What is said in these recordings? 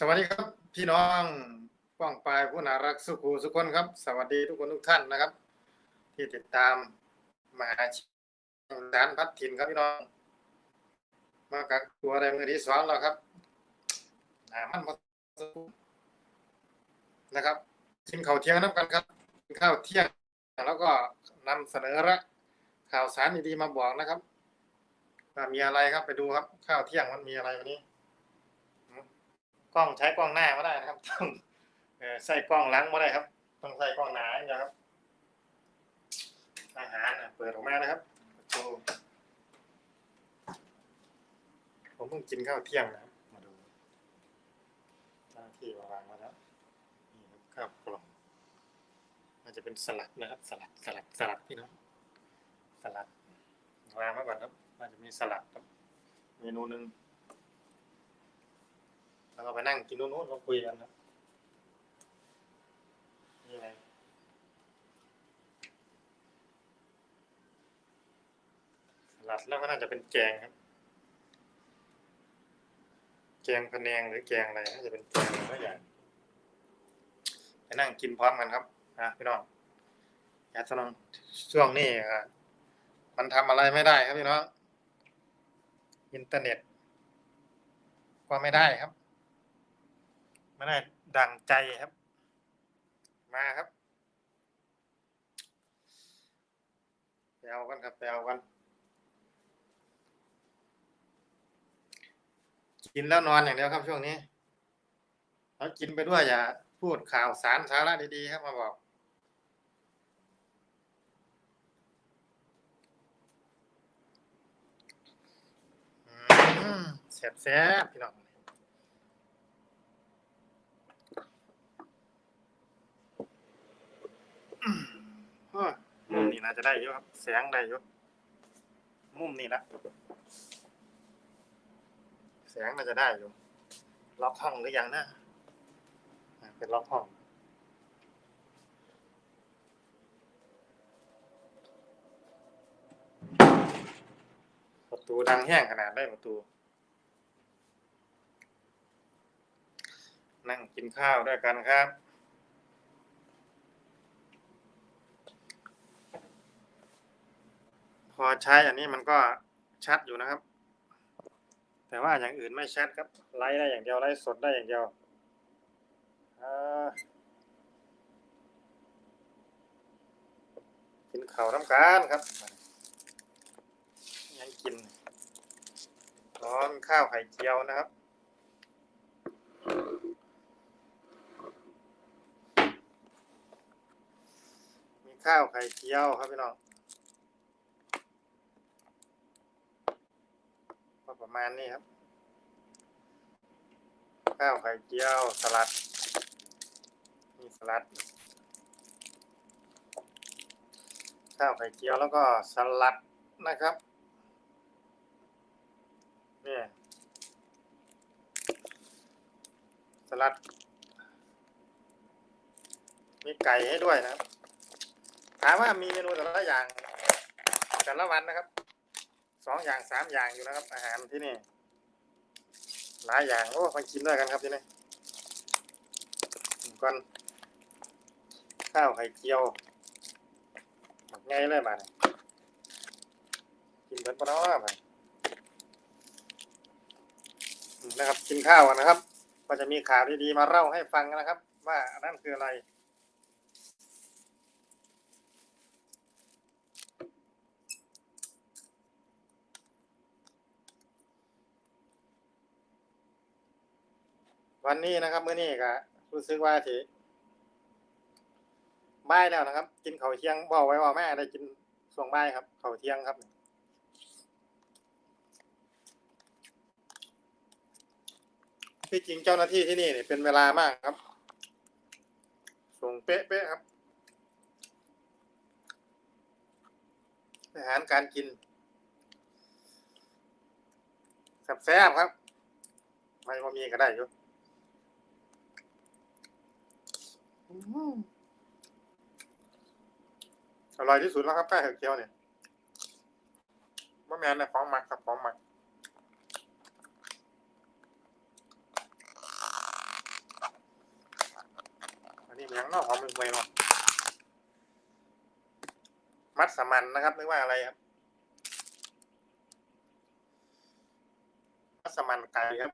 สวัสดีครับ พี่น้องป้องปลายผู้น่ารักสุขุสุขคนครับ สวัสดีทุกคนทุกท่านนะครับ ที่ติดตามมาชีสารพัดถิ่นครับพี่น้อง มากักตัวในมือที่สองแล้วครับหนามันพอสมควรนะครับกินข้าวเที่ยงน้ำกันครับกินข้าวเที่ยงแล้วก็นำเสนอละข่าวสารดีๆมาบอกนะครับมีอะไรครับไปดูครับ ข้าวเที่ยงมันมีอะไรวันนี้ ล้องใช้กล้องหน้าไม่ได้นะครับต้องใส่กล้องหลังไม่ได้ครับ ต้องใส่กล้องหน้าอย่างเดียครับ อาหารเปิดออกมานะครับผมเพิ่งกินข้าวเที่ยงนะมาดูเจ้าหน้าที่วางมาแล้วนี่ครับข้าวกล่องมันจะเป็นสลัดนะครับ สลัดสลัดสลัดพี่น้องสลัดวางมาก่อนครับมันจะมีสลัดครับเมนูหนึ่ง ก็ไปนั่งกินนู้นๆเราคุยกันนะนี่ไรสลัดแล้วก็น่าจะเป็นแกงครับ แกงพะแนงหรือแกงอะไรน่าจะเป็นแกงอะไรอย่างไปนั่งกินพร้อมกันครับนะพี่น้องยาสนองช่วงนี้อะมันทำอะไรไม่ได้ครับพี่น้องอินเทอร์เน็ตก็ไม่ได้ครับ ไม่ได้ดังใจครับ มาครับไปเอากันครับไปเอากัน กินแล้วนอนอย่างเดียวครับช่วงนี้แล้วกินไปด้วยอย่าพูดข่าวสารสาระดีๆครับมาบอกอืมแซ่บพี่น้อง อ้อมุม น่าจะได้อยู่ครับ แสงได้อยู่มุมนี้ละแสงน่าจะได้อยู่ล็อกห้องหรือยังนะเป็นล็อกห้องประตูดังแห้งขนาดได้ประตู นั่งกินข้าวด้วยกันครับ อใช้อันนี้มันก็ชัดอยู่นะครับ แต่ว่าอย่างอื่นไม่ชัดครับ ไลฟ์ได้อย่างเดียวไลฟ์สดได้อย่างเดียวกินข้าวน้ำกันครับ ยังกินร้อนข้าวไข่เจียวนะครับมีข้าวไข่เจียวครับพี่น้อง ก็ประ มาณนี้ครับ ข้าวไข่เจียวสลัดมีสลัด ข้าวไข่เจียวแล้วก็สลัดนะครับนี่สลัด มีไก่ให้ด้วยนะครับ ถามว่ามีเมนูแต่ละอย่างแต่ละวันนะครับ สองอย่างสามอย่างอยู่นะครับ อาหารที่นี่หลายอย่างโอ้มากินด้วยกันครับที่นี่ก่อนข้าวไข่เจียวหมักไงเลยบ้านกินเบิดปะเนาะบ้านอืมนะครับกินข้าวกันนะครับ ก็จะมีข่าวดีๆมาเล่าให้ฟังนะครับ ว่าอันนั้นคืออะไร วันนี้นะครับมื้อนี้ก็รู้สึกว่าสิบ่ายแล้วนะครับ กินข้าวเที่ยงบอกไว้ว่าแม่ได้กินช่วงบ่ายครับข้าวเที่ยงครับที่จริงเจ้าหน้าที่ที่นี่เนี่ยเป็นเวลามากครับ ส่งเป๊ะๆครับ อาหารการกินแซ่บๆครับ ไม่ว่ามีก็ได้อยู่ อร่อยที่สุดแล้วครับแป้งเขียวเนี่ยมะแมนเนี่ยของหมักครับของหมักหยังนอกหอมห่วยๆเนาะมัดสมันนะครับไม่ว่าอะไรครับมัดสมันไก่ครับ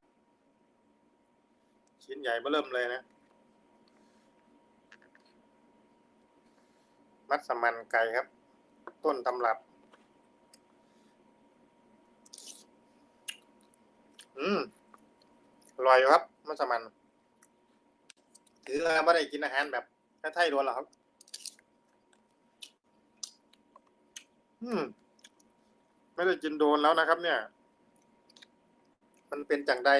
ชิ้นใหญ่เบ้อเริ่มเลยนะ มัสมันไก่ครับ ต้นตำรับ อืมอร่อยครับ มัสมัน ถือว่าไม่ได้กินอาหารแบบไทยๆล้วนหรอครับ อืม ไม่ได้กินโดนแล้วนะครับ เนี่ย มันเป็นจังใด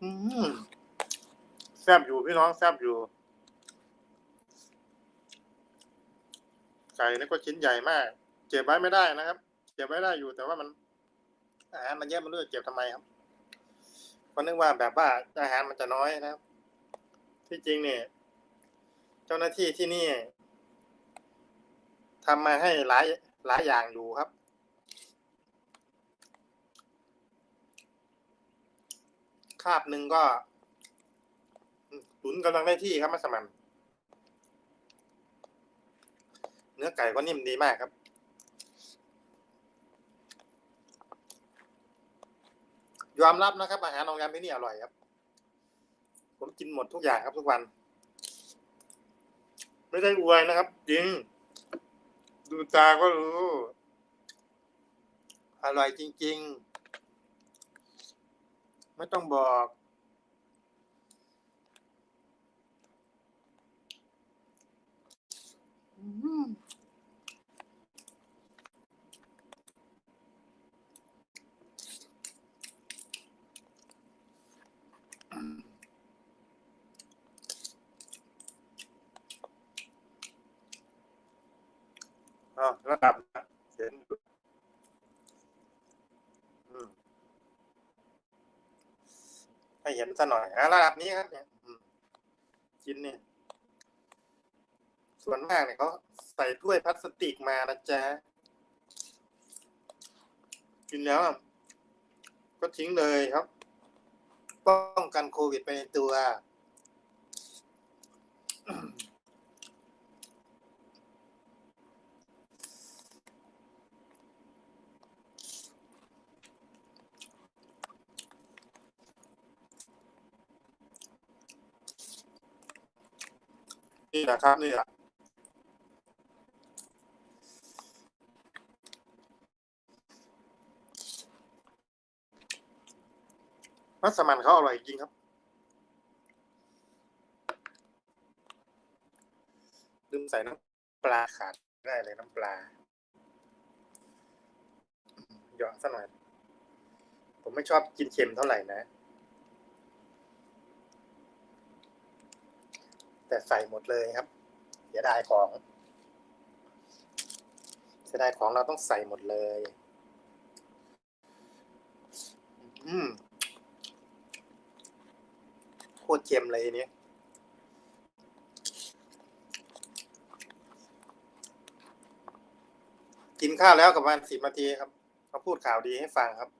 อืม แซบอยู่พี่น้องแซบอยู่ ไก่นี่ก็ชิ้นใหญ่มากเก็บไว้ไม่ได้นะครับเก็บไว้ได้อยู่ แต่ว่ามัน อาหารมันเยอะมันรู้จะเก็บทำไมครับก็นึกว่าแบบว่าอาหารมันจะน้อยนะครับ ที่จริงเนี่ย เจ้าหน้าที่ที่นี่ทำมาให้หลายหลายอย่างอยู่ครับ คาบหนึ่งก็ ตุนกำลังได้ที่ครับมัสมัน เนื้อไก่ก็นิ่มดีมากครับ ยอมรับนะครับ อาหารโรงแรมที่นี่อร่อยครับ ผมกินหมดทุกอย่างครับทุกวัน ไม่ได้อวยนะครับ จริง ดูตาก็รู้ อร่อยจริง ๆ ไม่ต้องบอก อืมอ๋อระดับเห็นอืมให้เห็นซะหน่อยอะระดับนี้ครับเนี่ยอืมกินเนี่ย ส่วนมากเนี่ยเขาใส่ถ้วยพลาสติกมานะจ๊ะ กินแล้วก็ทิ้งเลยครับ ป้องกันโควิดไปในตัวนี่นะครับนี่แหละ มัสมั่นเขาอร่อยจริงครับ ลืมใส่น้ำปลาขาดได้เลยน้ำปลาเหยาะซะหน่อย ผมไม่ชอบกินเค็มเท่าไหร่นะ แต่ใส่หมดเลยครับเสียดายของเสียดายของเราต้องใส่หมดเลย อืม ตรเค็มเลยอันนี้กินข้าวแล้วกับวันสิบนาทีครับเขาพูดข่าวดีให้ฟังครับ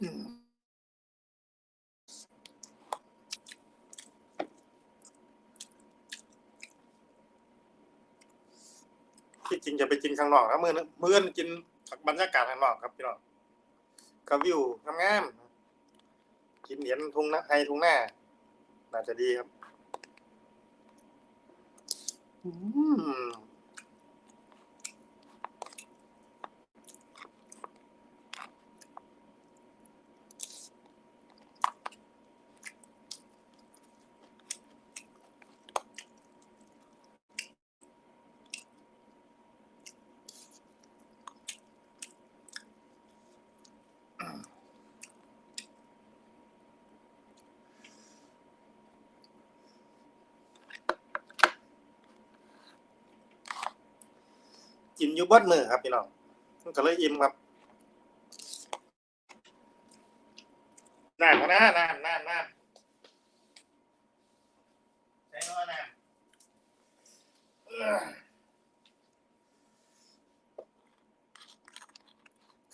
อืม จริงจะไปกินข้างนอกครับมื่อนั้นมื่อนกินบรรยากาศข้างนอกครับพี่น้องกับวิวงามๆกินเหรียญทุ่งนาไอทุ่งหน้าน่าจะดีครับ อืม กินอยู่เบดมือครับพี่น้องมันก็เลยอิ่มครับน้ำมานะน้ำน้ำน้ำใช้น้อน้ำเอ้อ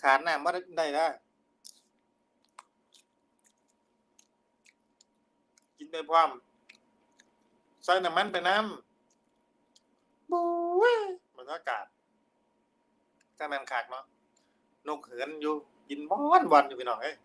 ขาดน้ำมาได้ได้กินไปพร้อมใส่น้ำมันไปน้ำบู๊ยมันอากาศ ถ้ามันขาดเนาะนกเหินอยู่กินบอนวันอยู่พี่น้องเอ้ย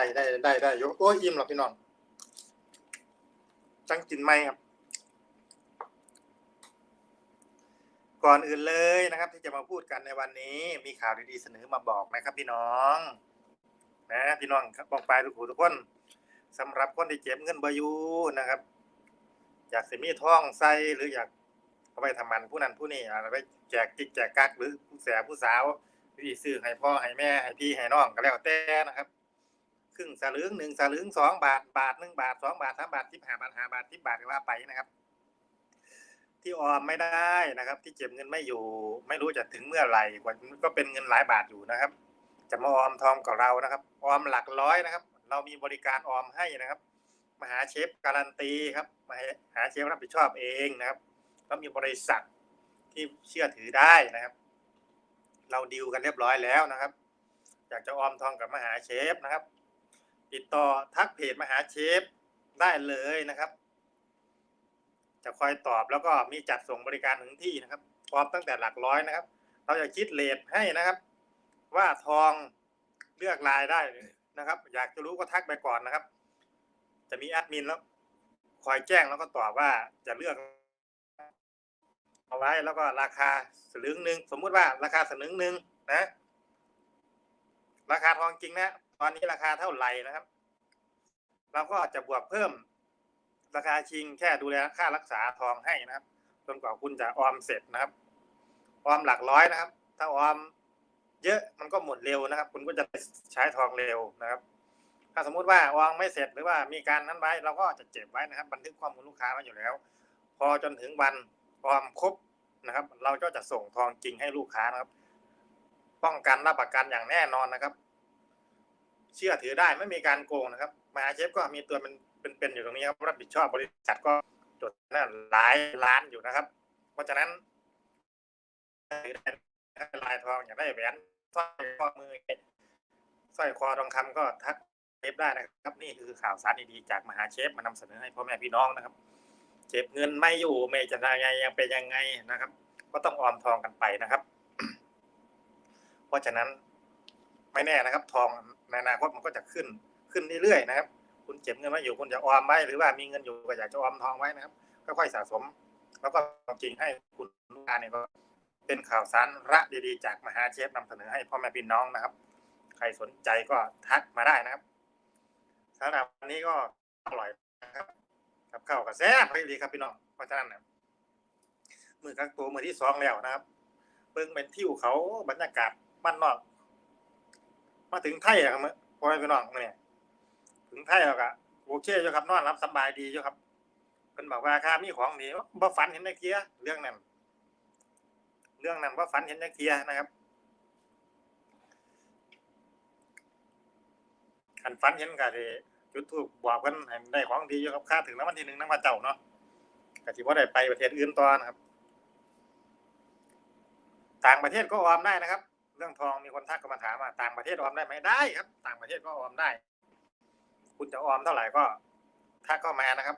ได้ได้ได้ได้โยโอ้ยอิ่มหรอพี่น้องจังกินไหมครับ ก่อนอื่นเลยนะครับ ที่จะมาพูดกันในวันนี้ มีข่าวดีๆเสนอมาบอกนะครับ พี่น้อง นะพี่น้องครับบองปทุกผู้ทุกคนสำหรับคนที่เจ็บเงินบอยูนะครับ อยากเสมีท่องใส่หรืออยากเอาไปทำมันผู้นั้นผู้นี้เอะไปแจกจิกแจกกักหรือผู้แสบผู้สาวที่ซื้อให้พ่อให้แม่ให้พี่ให้น้องก็แล้วแต่นะครับ รึ่งสลึงหนึ่งสลึงสองบาทบาทหนึ่งบาทสองบาทสามบาทสิบห้าบาทห้าบาทสิบบาทก็ว่าไปนะครับ ที่ออมไม่ได้นะครับ ที่เก็บเงินไม่อยู่ ไม่รู้จะถึงเมื่อไหร่กว่าก็เป็นเงินหลายบาทอยู่นะครับ จะมาออมทองกับเรานะครับ ออมหลักร้อยนะครับ เรามีบริการออมให้นะครับมหาเชฟการันตีครับมหาเชฟรับผิดชอบเองนะครับแล้วมีบริษัทที่เชื่อถือได้นะครับ เราดีลกันเรียบร้อยแล้วนะครับ อยากจะออมทองกับมหาเชฟนะครับ ติดต่อทักเพจมหาเชฟได้เลยนะครับ จะคอยตอบแล้วก็มีจัดส่งบริการถึงที่นะครับพร้อมตั้งแต่หลักร้อยนะครับ เราจะคิดเลทให้นะครับ ว่าทองเลือกลายได้นะครับ อยากจะรู้ก็ทักไปก่อนนะครับ จะมีแอดมินแล้ว คอยแจ้งแล้วก็ตอบว่าจะเลือกเอาไว้แล้วก็ราคาสลึงหนึ่งสมมุติว่าราคาสลึงหนึ่งนะ ราคาทองจริงนะ ตอนนี้ราคาเท่าไหร่นะครับ เราก็จะบวกเพิ่ม ราคาชิงแค่ดูแลค่ารักษาทองให้นะครับจนกว่าคุณจะออมเสร็จนะครับ ออมหลักร้อยนะครับ ถ้าออมเยอะมันก็หมดเร็วนะครับ คุณก็จะใช้ทองเร็วนะครับ ถ้าสมมุติว่าออมไม่เสร็จหรือว่ามีการนั้นไว้ เราก็จะเก็บไว้นะครับ บันทึกข้อมูลลูกค้าไว้อยู่แล้ว พอจนถึงวันออมครบนะครับ เราก็จะส่งทองจริงให้ลูกค้านะครับ ป้องกันรับประกันอย่างแน่นอนนะครับ เชื่อถือได้ไม่มีการโกงนะครับมาเชฟก็มีตัวเป็นเป็นอยู่ตรงนี้ครับรับผิดชอบบริษัทก็จดนั่นหลายล้านอยู่นะครับ เพราะฉะนั้นลายทองอยากได้แหวนสร้อยข้อมือสร้อยคอทองคำก็ทักเชฟได้นะครับ นี่คือข่าวสารดีๆจากมหาเชฟมานำเสนอให้พ่อแม่พี่น้องนะครับเก็บเงินไม่อยู่ไม่จะทำยังไงยังเป็นยังไงนะครับ ก็ต้องออมทองกันไปนะครับ เพราะฉะนั้น ไม่แน่นะครับ ทองในอนาคตมันก็จะขึ้นขึ้นเรื่อยๆนะครับ คุณเก็บเงินไว้อยู่คุณจะออมไว้หรือว่ามีเงินอยู่ก็อยากจะออมทองไว้นะครับค่อยๆสะสม แล้วก็จริงให้คุณลูกค้าเนี่ยก็เป็นข่าวสารระดีๆ จากมหาเชฟนำเสนอให้พ่อแม่พี่น้องนะครับ ใครสนใจก็ทักมาได้นะครับสำหรับวันนี้ก็อร่อยนะครับกับข้าวกับแซ่บให้ดีครับพี่น้องเพราะฉะนั้นนะมือกักตัวมือที่สองแล้วนะครับเบิ่งเป็นทิวเขาบรรยากาศบ้านนอก มาถึงไทยอะครับพ่อแม่พี่น้องเนี่ยถึงไทยแล้วก็โอเคอยู่ครับนอนรับสบายดีอยู่ครับเพิ่นบอกว่าค่ามีของดีบ่ฝันเห็นในเกียเรื่องนั้นเรื่องนั้นว่าฝันเห็นในเกียนะครับคันฝันเห็นก็สิจุดทูปบอกเพิ่นให้ได้ของดีอยู่ครับค่าถึงรางวัลที่หนึ่งนำว่าเจ้าเนาะก็สิบ่ได้ไปประเทศอื่นต่อนะครับ ต่างประเทศก็ออมได้นะครับ เรื่องทองมีคนทักก็มาถามว่าต่างประเทศออมได้ไหมได้ครับ ต่างประเทศก็ออมได้ คุณจะออมเท่าไหร่ก็ถ้าเข้ามานะครับ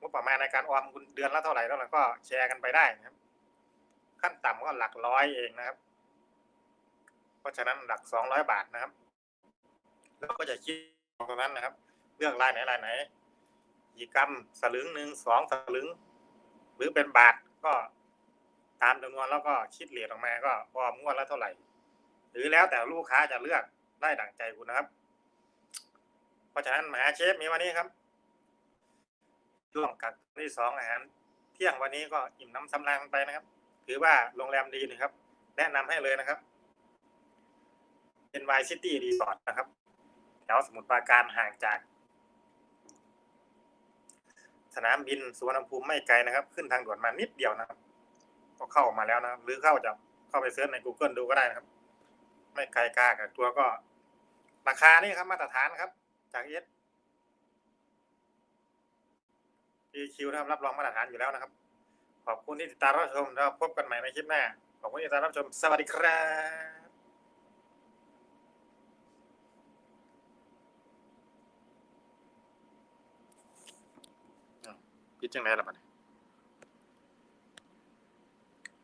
งบประมาณในการออมคุณเดือนละเท่าไหร่เท่าไหร่ก็แชร์กันไปได้นะครับ ขั้นต่ำก็หลักร้อยเองนะครับ เพราะฉะนั้นหลักสองร้อยบาทนะครับแล้วก็จะคิดตรงนั้นนะครับ เลือกรายไหนรายไหนกี่กรัมสลึงหนึ่งสองสลึง หรือเป็นบาทก็ตามจำนวนแล้วก็คิดเหรียญออกมาก็ออมงวดละเท่าไหร่ หรือแล้วแต่ลูกค้าจะเลือกได้ดั่งใจคุณนะครับ เพราะฉะนั้นมหาเชฟมีวันนี้ครับช่วงกักที่สองอาหารเที่ยงวันนี้ก็อิ่มน้ำสำราญกันไปนะครับ ถือว่าโรงแรมดีนะครับ แนะนำให้เลยนะครับ เป็นวายซิตี้รีสอร์ทนะครับ แถวสมุทรปราการห่างจาก สนามบินสุวรรณภูมิไม่ไกลนะครับ ขึ้นทางด่วนมานิดเดียวนะครับ ก็เข้ามาแล้วนะหรือเข้าจะเข้าไปเสิร์ชใน Google ดูก็ได้นะครับ ไม่ไกลกากับตัวก็ ราคานี่ครับมาตรฐานครับ จากเอส EQ นะครับรับรองมาตรฐานอยู่แล้วนะครับ ขอบคุณที่ติดตามรับชมแล้วพบกันใหม่ในคลิปหน้า ขอบคุณที่ติดตามรับชม สวัสดีครับอ้าวปิดจังไรล่ะบัดนี้